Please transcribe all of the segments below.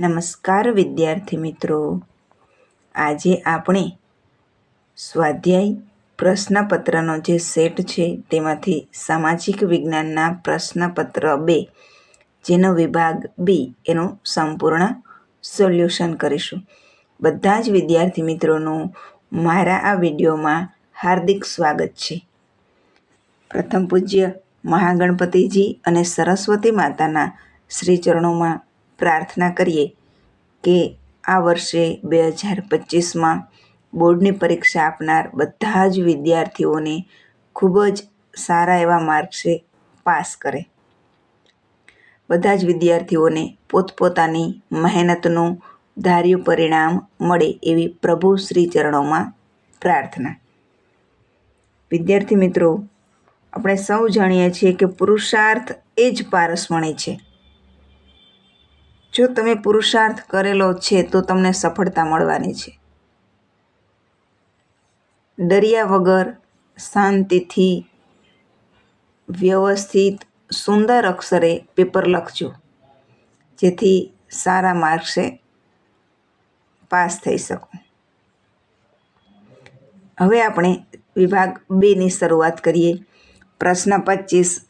નમસ્કાર વિદ્યાર્થી મિત્રો. આજે આપણે સ્વાધ્યાય પ્રશ્નપત્રનો જે સેટ છે તેમાંથી સામાજિક વિજ્ઞાનના પ્રશ્નપત્ર બે, જેનો વિભાગ બી, એનું સંપૂર્ણ સોલ્યુશન કરીશું. બધા જ વિદ્યાર્થી મિત્રોનું મારા આ વિડીયોમાં હાર્દિક સ્વાગત છે. પ્રથમ પૂજ્ય મહાગણપતિજી અને સરસ્વતી માતાના શ્રીચરણોમાં પ્રાર્થના કરીએ. કે આ વર્ષે બે હજાર પચીસમાં બોર્ડની પરીક્ષા આપનાર બધા જ વિદ્યાર્થીઓને ખૂબ જ સારા એવા માર્ક્સે પાસ કરે. બધા જ વિદ્યાર્થીઓને પોતપોતાની મહેનતનું ધાર્યું પરિણામ મળે એવી પ્રભુ શ્રી ચરણોમાં પ્રાર્થના. વિદ્યાર્થી મિત્રો, આપણે સૌ જાણીએ છીએ કે પુરુષાર્થ એ જ પારસમણી છે. જો તમે પુરુષાર્થ કરેલો છે, તો તમને સફળતા મળવાની છે. ડર્યા વગર શાંતિથી વ્યવસ્થિત સુંદર અક્ષરે પેપર લખજો, જેથી સારા માર્ક્સે પાસ થઈ શકો. હવે આપણે વિભાગ બેની શરૂઆત કરીએ. પ્રશ્ન પચીસ,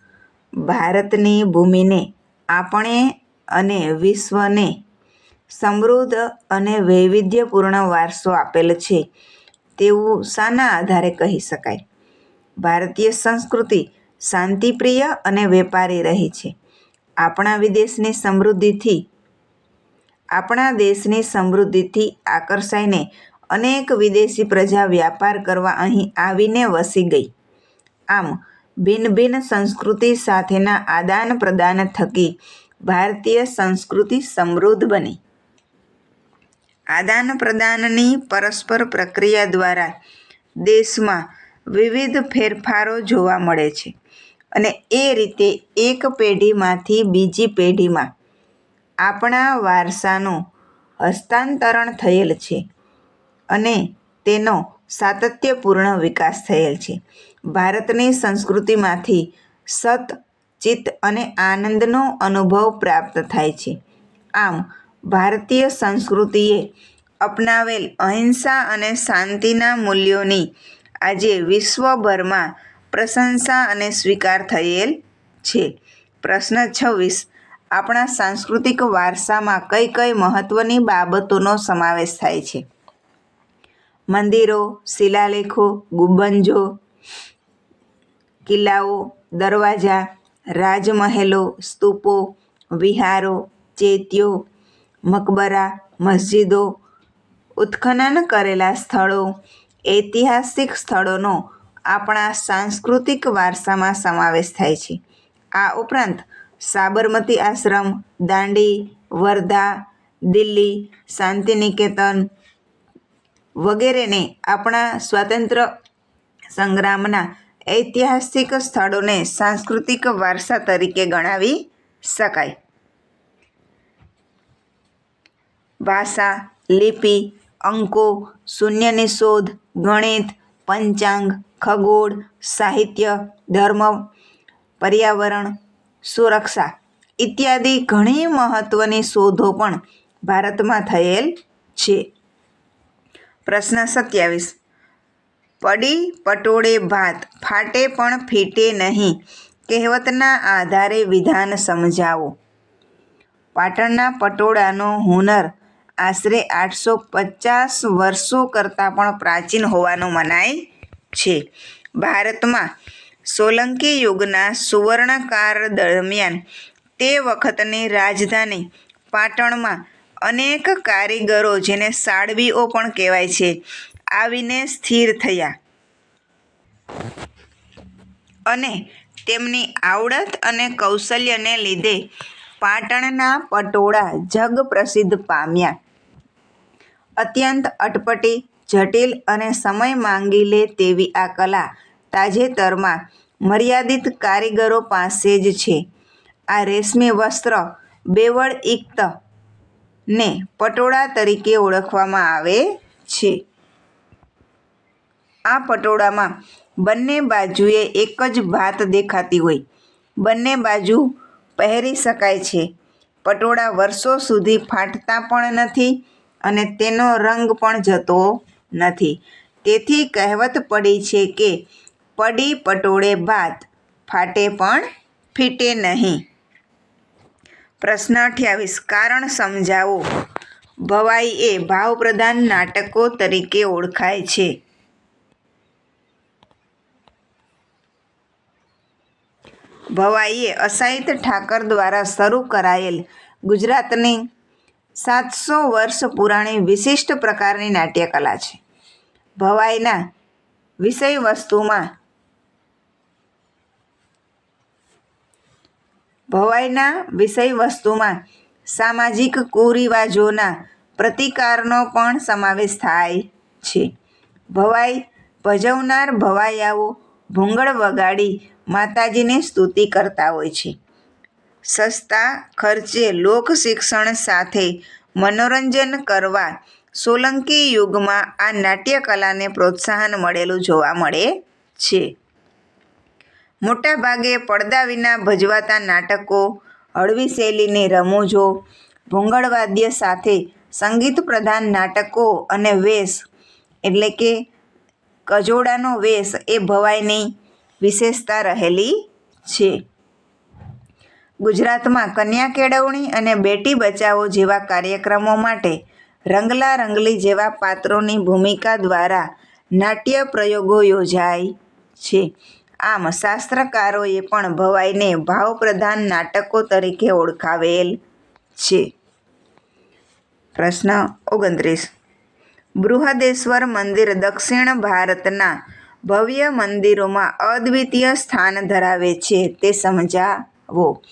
ભારતની ભૂમિને આપણે અને વિશ્વને સમૃદ્ધ અને વૈવિધ્યપૂર્ણ વારસો આપેલ છે તેવું શાના આધારે કહી શકાય. ભારતીય સંસ્કૃતિ શાંતિપ્રિય અને વેપારી રહી છે. આપણા વિદેશની સમૃદ્ધિથી, આપણા દેશની સમૃદ્ધિથી આકર્ષાઈને અનેક વિદેશી પ્રજા વ્યાપાર કરવા અહીં આવીને વસી ગઈ. આમ, ભિન્ન ભિન્ન સંસ્કૃતિ સાથેના આદાન પ્રદાન થકી ભારતીય સંસ્કૃતિ સમૃદ્ધ બની. આદાન પ્રદાનની પરસ્પર પ્રક્રિયા દ્વારા દેશમાં વિવિધ ફેરફારો જોવા મળે છે અને એ રીતે એક પેઢીમાંથી બીજી પેઢીમાં આપણા વારસાનું હસ્તાંતરણ થયેલ છે અને તેનો સાતત્યપૂર્ણ વિકાસ થયેલ છે. ભારતની સંસ્કૃતિમાંથી સત, ચિત્ત અને આનંદનો અનુભવ પ્રાપ્ત થાય છે. આમ, ભારતીય સંસ્કૃતિએ અપનાવેલ અહિંસા અને શાંતિના મૂલ્યોની આજે વિશ્વભરમાં પ્રશંસા અને સ્વીકાર થયેલ છે. પ્રશ્ન છવ્વીસ. આપણા સાંસ્કૃતિક વારસામાં કઈ કઈ મહત્વની બાબતોનો સમાવેશ થાય છે? મંદિરો, શિલાલેખો, ગુંબંજો, કિલ્લાઓ, દરવાજા રાજમહેલો, સ્તૂપો, વિહારો ચેત્યો મકબરા, મસ્જિદો, ઉત્ખનન કરેલા સ્થળો, ઐતિહાસિક સ્થળોનો આપણા સાંસ્કૃતિક વારસામાં સમાવેશ થાય છે. આ ઉપરાંત સાબરમતી આશ્રમ, દાંડી, વર્ધા, દિલ્હી, શાંતિનિકેતન વગેરેને આપણા સ્વાતંત્ર્ય સંગ્રામના ઐતિહાસિક સ્થળોને સાંસ્કૃતિક વારસા તરીકે ગણાવી શકાય. ભાષા, લિપિ, અંકો, શૂન્યની શોધ, ગણિત, પંચાંગ, ખગોળ, સાહિત્ય, ધર્મ, પર્યાવરણ, સુરક્ષા ઇત્યાદિ ઘણી મહત્ત્વની શોધો પણ ભારતમાં થયેલ છે. પ્રશ્ન સત્યાવીસ. પડી પટોળે ભાત, ફાટે પણ ફીટે નહીં. કહેવતના આધારે વિધાન સમજાવો. પાટણના પટોળાનો હુનર આશરે આઠસો પચાસ વર્ષો કરતાં પણ પ્રાચીન હોવાનું મનાય છે. ભારતમાં સોલંકી યુગના સુવર્ણકાળ દરમિયાન તે વખતની રાજધાની પાટણમાં અનેક કારીગરો, જેને સાળવીઓ પણ કહેવાય છે આવીને સ્થિર થયા. અને તેમની આવડત અને કૌશલ્યને લીધે પાટણના પટોળા જગ પ્રસિદ્ધ પામ્યા. અત્યંત અટપટી, જટિલ અને સમય માંગી લે તેવી આ કલા તાજેતરમાં મર્યાદિત કારીગરો પાસે જ છે. આ રેશમી વસ્ત્ર બેવડ ઇક્ત ને પટોળા તરીકે ઓળખવામાં આવે છે. આ પટોળામાં બંને બાજુએ એક જ ભાત દેખાતી હોય. બંને બાજુ પહેરી શકાય છે. પટોળા વર્ષો સુધી ફાટતા પણ નથી અને તેનો રંગ પણ જતો નથી. તેથી કહેવત પડી છે કે પડી પટોળે ભાત, ફાટે પણ ફીટે નહીં. પ્રશ્ન અઠ્યાવીસ, કારણ સમજાવો. ભવાઈ એ ભાવપ્રધાન નાટકો તરીકે ઓળખાય છે. ભવાઈએ અસાહિત ઠાકર દ્વારા શરૂ કરાયેલ ગુજરાતની સાતસો વર્ષ પુરાણી વિશિષ્ટ પ્રકારની નાટ્યકલા છે. ભવાઈના વિષય વસ્તુમાં ભવાઈના વિષય વસ્તુમાં સામાજિક કુરિવાજોના પ્રતિકારનો પણ સમાવેશ થાય છે. ભવાઈ ભજવનાર ભવાઈયાઓ ભૂંગળ વગાડી માતાજીની સ્તુતિ કરતા હોય છે. સસ્તા ખર્ચે લોક શિક્ષણ સાથે મનોરંજન કરવા સોલંકી યુગમાં આ નાટ્યકલાને પ્રોત્સાહન મળેલું જોવા મળે છે. મોટાભાગે પડદા વિના ભજવાતા નાટકો, હળવી શૈલીની રમૂજો ભૂંગળવાદ્ય સાથે સંગીત પ્રધાન નાટકો અને વેશ એટલે કે કજોડાનો વેશ એ ભવાઈની વિશેષતા રહેલી છે. ગુજરાતમાં કન્યા કેળવણી અને બેટી બચાવો જેવા કાર્યક્રમો માટે રંગલા રંગલી જેવા પાત્રોની ભૂમિકા દ્વારા નાટ્ય પ્રયોગો યોજાય છે. આમ શાસ્ત્રકારોએ પણ ભવાઈને ભાવપ્રધાન નાટકો તરીકે ઓળખાવેલ છે. પ્રશ્ન ઓગણત્રીસ. બૃહદેશ્વર મંદિર દક્ષિણ ભારતના ભવ્ય મંદિરોમાં અદ્વિતીય સ્થાન ધરાવે છે, તે સમજાવો.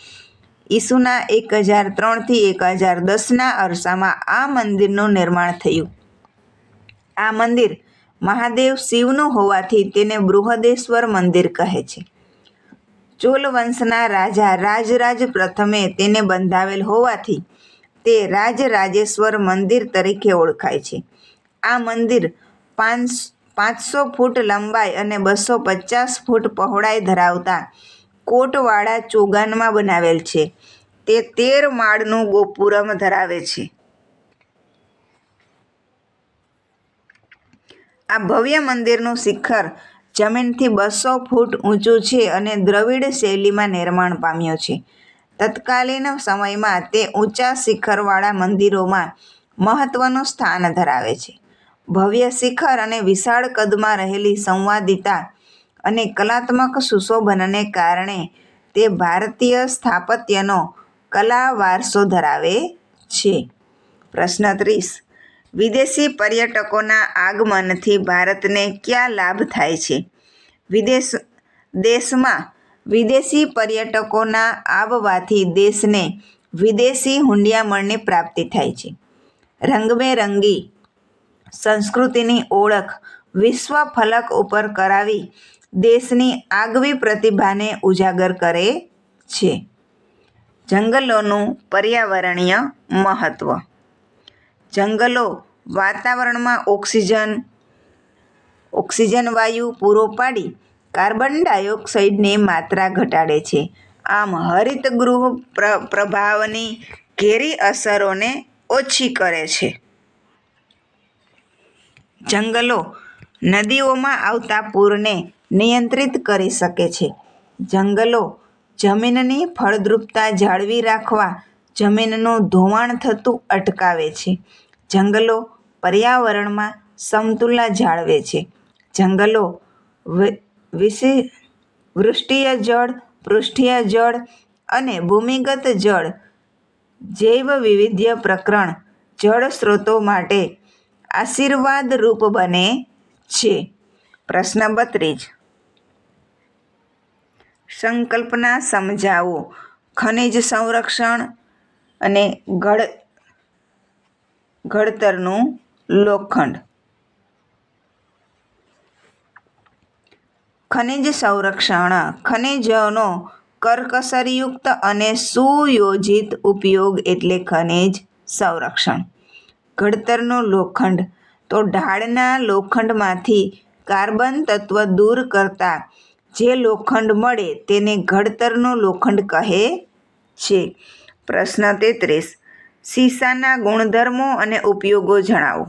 ઈસુના એક હજાર ત્રણથી એક હજાર દસના અરસામાં આ મંદિરનું નિર્માણ થયું. આ મંદિર મહાદેવ શિવનું હોવાથી તેને બૃહદેશ્વર મંદિર કહે છે. ચોલ વંશના રાજા રાજરાજ પ્રથમે તેને બંધાવેલ હોવાથી તે રાજરાજેશ્વર મંદિર તરીકે ઓળખાય છે. આ મંદિર પાંચ, પાંચસો ફૂટ લંબાઈ અને બસો પચાસ ફૂટ પહોળાઈ ધરાવતા કોટવાળા ચોગાનમાં બનાવેલ છે. તે તેર માળનું ગોપુરમ ધરાવે છે. આ ભવ્ય મંદિરનું શિખર જમીનથી બસો ફૂટ ઊંચું છે અને દ્રવિડ શૈલીમાં નિર્માણ પામ્યો છે. તત્કાલીન સમયમાં તે ઊંચા શિખરવાળા મંદિરોમાં મહત્ત્વનું સ્થાન ધરાવે છે. ભવ્ય શિખર અને વિશાળ કદમાં રહેલી સંવાદિતા અને કલાત્મક સુશોભનને કારણે તે ભારતીય સ્થાપત્યનો કલા વારસો ધરાવે છે. પ્રશ્ન ત્રીસ. વિદેશી પર્યટકોના આગમનથી ભારતને ક્યાં લાભ થાય છે? વિદેશ, દેશમાં વિદેશી પર્યટકોના આવવાથી દેશને વિદેશી હુંડિયામણની પ્રાપ્તિ થાય છે. રંગબેરંગી સંસ્કૃતિની ઓળખ વિશ્વ ફલક ઉપર કરાવી દેશની આગવી પ્રતિભાને ઉજાગર કરે છે. જંગલોનું પર્યાવરણીય મહત્ત્વ જંગલો વાતાવરણમાં ઓક્સિજન ઓક્સિજન વાયુ પૂરો પાડી કાર્બન ડાયોક્સાઇડની માત્રા ઘટાડે છે. આમ હરિતગૃહ પ્ર પ્રભાવની ઘેરી અસરોને ઓછી કરે છે. જંગલો નદીઓમાં આવતા પૂરને નિયંત્રિત કરી શકે છે. જંગલો જમીનની ફળદ્રુપતા જાળવી રાખવા જમીનનું ધોવાણ થતું અટકાવે છે. જંગલો પર્યાવરણમાં સમતુલા જાળવે છે. જંગલો વિશે, વૃષ્ટિય જળ, પૃષ્ઠીય જળ અને ભૂમિગત જળ જૈવ વિવિધ્ય પ્રકરણ જળ સ્ત્રોતો માટે આશીર્વાદરૂપ બને છે. પ્રશ્ન બત્રીજ સંકલ્પના સમજાવો. ખનિજ સંરક્ષણ અને ઘડ ઘડતરનું લોખંડ. ખનિજ સંરક્ષણ, ખનિજનો કરકસરયુક્ત અને સુયોજિત ઉપયોગ એટલે ખનિજ સંરક્ષણ. ઘડતરનું લોખંડ. તો ઢાળના લોખંડમાંથી કાર્બન તત્વ દૂર કરતા જે લોખંડ મળે તેને ઘડતરનું લોખંડ કહે છે. પ્રશ્ન તેત્રીસ. સીસાના ગુણધર્મો અને ઉપયોગો જણાવો.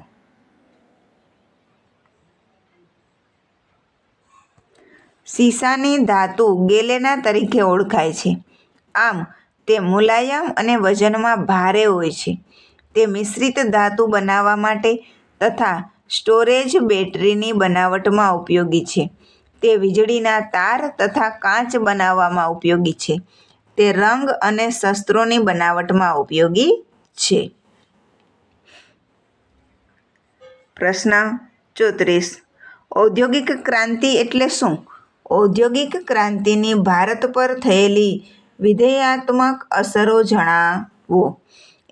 સીસાની ધાતુ ગેલેના તરીકે ઓળખાય છે. આમ, તે મુલાયમ અને વજનમાં ભારે હોય છે. તે મિશ્રિત ધાતુ બનાવવા માટે તથા સ્ટોરેજ બેટરીની બનાવટમાં ઉપયોગી છે. તે વીજળીના તાર તથા કાચ બનાવવામાં ઉપયોગી છે. તે રંગ અને શસ્ત્રોની બનાવટમાં ઉપયોગી છે. પ્રશ્ન ચોત્રીસ. ઔદ્યોગિક ક્રાંતિ એટલે શું? ઔદ્યોગિક ક્રાંતિની ભારત પર થયેલી વિધેયાત્મક અસરો જણાવો.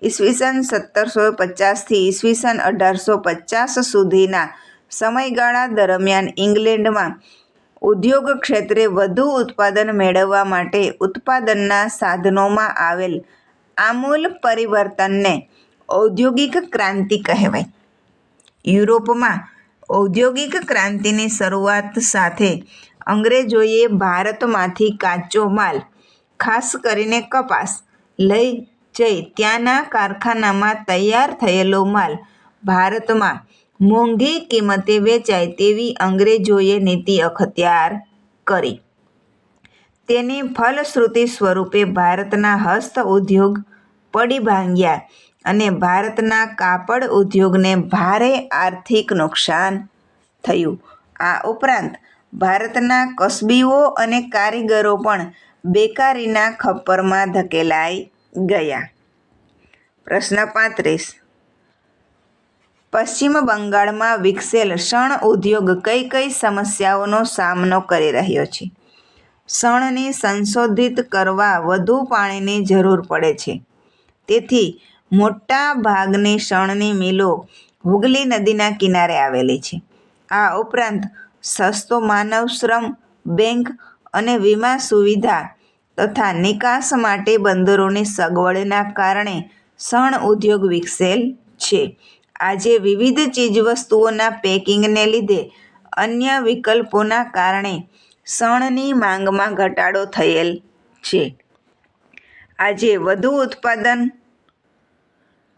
ઈસવીસન સત્તરસો પચાસથી ઈસવીસન અઢારસો પચાસ સુધીના સમયગાળા દરમિયાન ઇંગ્લેન્ડમાં ઉદ્યોગ ક્ષેત્રે વધુ ઉત્પાદન મેળવવા માટે ઉત્પાદનના સાધનોમાં આવેલ આમૂલ પરિવર્તનને ઔદ્યોગિક ક્રાંતિ કહેવાય. યુરોપમાં ઔદ્યોગિક ક્રાંતિની શરૂઆત સાથે અંગ્રેજોએ ભારતમાંથી કાચો માલ, ખાસ કરીને કપાસ, લઈ જઈ ત્યાંના કારખાનામાં તૈયાર થયેલો માલ ભારતમાં મોંઘી કિંમતે વેચાય તેવી અંગ્રેજોએ નીતિ અખત્યાર કરી. તેની ફલશ્રુતિ સ્વરૂપે ભારતના હસ્ત ઉદ્યોગ પડી ભાંગ્યા અને ભારતના કાપડ ઉદ્યોગને ભારે આર્થિક નુકસાન થયું. આ ઉપરાંત ભારતના કસબીઓ અને કારીગરો પણ બેકારીના ખપ્પરમાં ધકેલાઈ ગયા પ્રશ્ન પાંત્રીસ પશ્ચિમ બંગાળમાં વિકસેલ શણ ઉદ્યોગ કઈ કઈ સમસ્યાઓનો સામનો કરી રહ્યો છે? શણને સંશોધિત કરવા વધુ પાણીની જરૂર પડે છે. તેથી મોટા ભાગની શણની મિલો હુગલી નદીના કિનારે આવેલી છે. આ ઉપરાંત સસ્તો માનવ શ્રમ, બેંક અને વીમા સુવિધા તથા નિકાસ માટે બંદરોની સગવડના કારણે શણ ઉદ્યોગ વિકસેલ છે. આજે વિવિધ ચીજવસ્તુઓના પેકિંગને લીધે અન્ય વિકલ્પોના કારણે શણની માંગમાં ઘટાડો થયેલ છે. આજે વધુ ઉત્પાદન,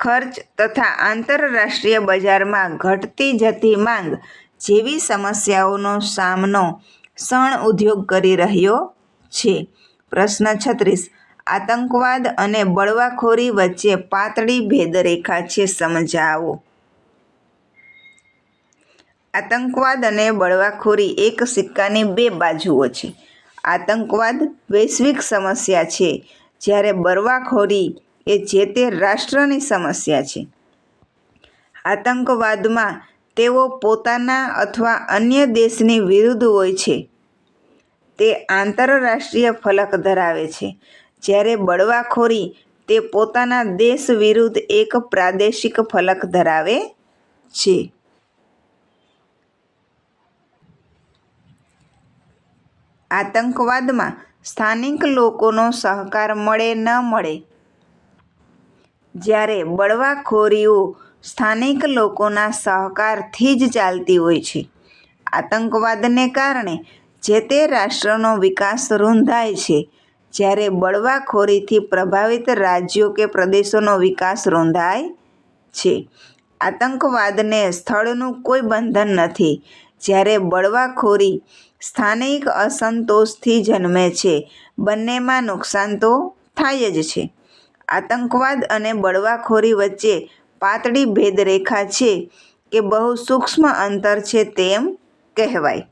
ખર્ચ તથા આંતરરાષ્ટ્રીય બજારમાં ઘટતી જતી માંગ જેવી સમસ્યાઓનો સામનો શણ ઉદ્યોગ કરી રહ્યો છે. પ્રશ્ન છત્રીસ. આતંકવાદ અને બળવાખોરી વચ્ચે પાતળી ભેદરેખા છે, સમજાવો. આતંકવાદ અને બળવાખોરી એક સિક્કાની બે બાજુઓ છે. આતંકવાદ વૈશ્વિક સમસ્યા છે, જ્યારે બળવાખોરી એ જે તે રાષ્ટ્રની સમસ્યા છે. આતંકવાદમાં તેઓ પોતાના અથવા અન્ય દેશની વિરુદ્ધ હોય છે. તે આંતરરાષ્ટ્રીય ફલક ધરાવે છે. જ્યારે બળવાખોરી તે પોતાના દેશ વિરુદ્ધ એક પ્રાદેશિક ફલક ધરાવે છે. આતંકવાદમાં સ્થાનિક લોકોનો સહકાર મળે ન મળે. જ્યારે બળવાખોરીઓ સ્થાનિક લોકોના સહકારથી જ ચાલતી હોય છે. આતંકવાદને કારણે જે તે રાષ્ટ્રનો વિકાસ રૂંધાય છે, જ્યારે બળવાખોરીથી પ્રભાવિત રાજ્યો કે પ્રદેશોનો વિકાસ રૂંધાય છે. આતંકવાદને સ્થળનું કોઈ બંધન નથી, જ્યારે બળવાખોરી સ્થાનિક અસંતોષથી જન્મે છે, બંનેમાં નુકસાન તો થાય જ છે. આતંકવાદ અને બળવાખોરી વચ્ચે પાતળી ભેદરેખા છે કે બહુ સૂક્ષ્મ અંતર છે તેમ કહેવાય.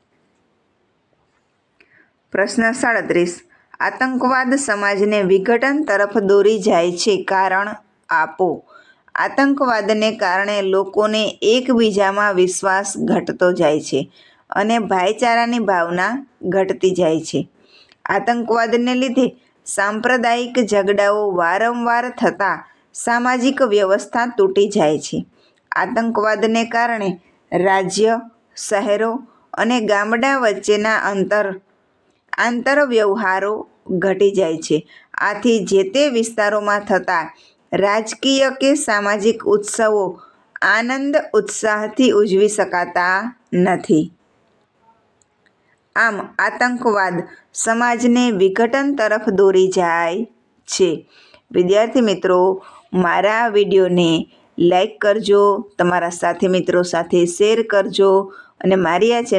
પ્રશ્ન સાડત્રીસ. આતંકવાદ સમાજને વિઘટન તરફ દોરી જાય છે કારણ આપો. આતંકવાદને કારણે લોકોને એકબીજામાં વિશ્વાસ ઘટતો જાય છે અને ભાઈચારાની ભાવના ઘટતી જાય છે. આતંકવાદને લીધે સાંપ્રદાયિક ઝઘડાઓ વારંવાર થતાં સામાજિક વ્યવસ્થા તૂટી જાય છે. આતંકવાદને કારણે રાજ્ય, શહેરો અને ગામડા વચ્ચેના અંતર આંતરવ્યવહારો ઘટી જાય છે. આથી જે તે વિસ્તારોમાં થતા રાજકીય કે સામાજિક ઉત્સવો આનંદ ઉત્સાહથી ઉજવી શકાતા નથી. આમ, આતંકવાદ સમાજને વિઘટન તરફ દોરી જાય છે. વિદ્યાર્થી મિત્રો, મારા વિડીયોને લાઈક કરજો, તમારા સાથી મિત્રો સાથે શેર કરજો અને મારી આ ચેનલ